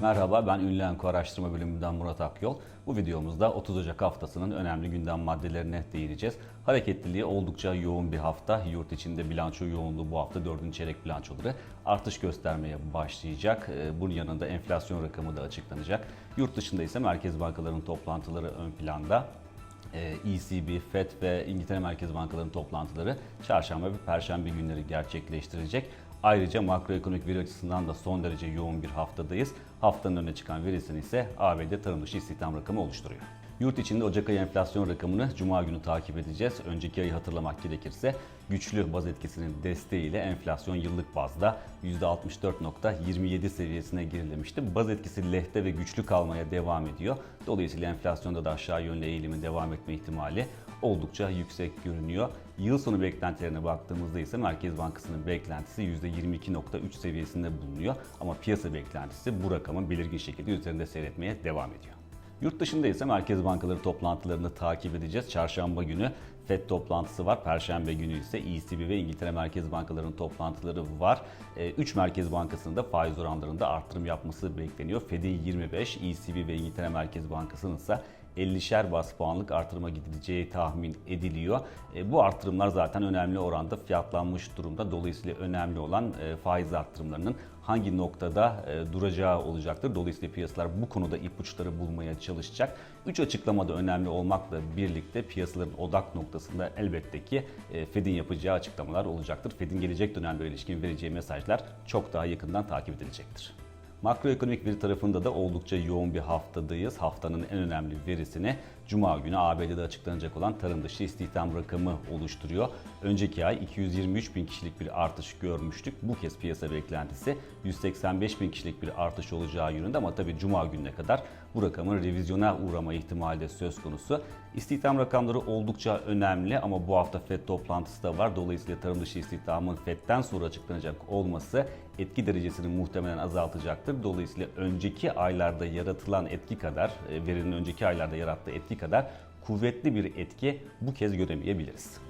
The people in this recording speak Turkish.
Merhaba ben Ünlü Enko Araştırma Bölümünden Murat Akyol. Bu videomuzda 30 Ocak haftasının önemli gündem maddelerine değineceğiz. Hareketliliği oldukça yoğun bir hafta. Yurt içinde bilanço yoğunluğu bu hafta 4. çeyrek bilançoları artış göstermeye başlayacak. Ee, Bunun yanında enflasyon rakamı da açıklanacak. Yurt dışında ise merkez bankalarının toplantıları ön planda. Ee, ECB, FED ve İngiltere Merkez Bankalarının toplantıları çarşamba ve perşembe günleri gerçekleştirecek. Ayrıca makroekonomik veri açısından da son derece yoğun bir haftadayız. Haftanın öne çıkan verisini ise ABD tarım dışı istihdam rakamı oluşturuyor. Yurt içinde Ocak ayı enflasyon rakamını Cuma günü takip edeceğiz. Önceki ayı hatırlamak gerekirse güçlü baz etkisinin desteğiyle enflasyon yıllık bazda %64.27 seviyesine gerilemişti. Baz etkisi lehte ve güçlü kalmaya devam ediyor. Dolayısıyla enflasyonda da aşağı yönlü eğilimin devam etme ihtimali oldukça yüksek görünüyor. Yıl sonu beklentilerine baktığımızda ise Merkez Bankası'nın beklentisi %22.3 seviyesinde bulunuyor. Ama piyasa beklentisi bu rakamın belirgin şekilde üzerinde seyretmeye devam ediyor. Yurt dışında ise merkez bankaları toplantılarını takip edeceğiz. Çarşamba günü FED toplantısı var. Perşembe günü ise ECB ve İngiltere Merkez Bankalarının toplantıları var. 3 merkez bankasının da faiz oranlarında artırım yapması bekleniyor. FED'in 25, ECB ve İngiltere Merkez Bankası'nın ise 50'şer bas puanlık artırıma gidileceği tahmin ediliyor. E, bu artırımlar zaten önemli oranda fiyatlanmış durumda. Dolayısıyla önemli olan e, faiz artırımlarının hangi noktada e, duracağı olacaktır. Dolayısıyla piyasalar bu konuda ipuçları bulmaya çalışacak. Üç açıklama da önemli olmakla birlikte piyasaların odak noktasında elbette ki Fed'in yapacağı açıklamalar olacaktır. Fed'in gelecek dönemde ilişkin vereceği mesajlar çok daha yakından takip edilecektir. Makroekonomik veri tarafında da oldukça yoğun bir haftadayız. Haftanın en önemli verisini Cuma günü ABD'de açıklanacak olan tarım dışı istihdam rakamı oluşturuyor. Önceki ay 223 bin kişilik bir artış görmüştük. Bu kez piyasa beklentisi 185 bin kişilik bir artış olacağı yönünde ama tabii Cuma gününe kadar bu rakamın revizyona uğrama ihtimali de söz konusu. İstihdam rakamları oldukça önemli ama bu hafta FED toplantısı da var. Dolayısıyla tarım dışı istihdamın FED'den sonra açıklanacak olması etki derecesini muhtemelen azaltacaktır. Dolayısıyla önceki aylarda yaratılan etki kadar, e, verinin önceki aylarda yarattığı etki kadar kuvvetli bir etki bu kez göremeyebiliriz.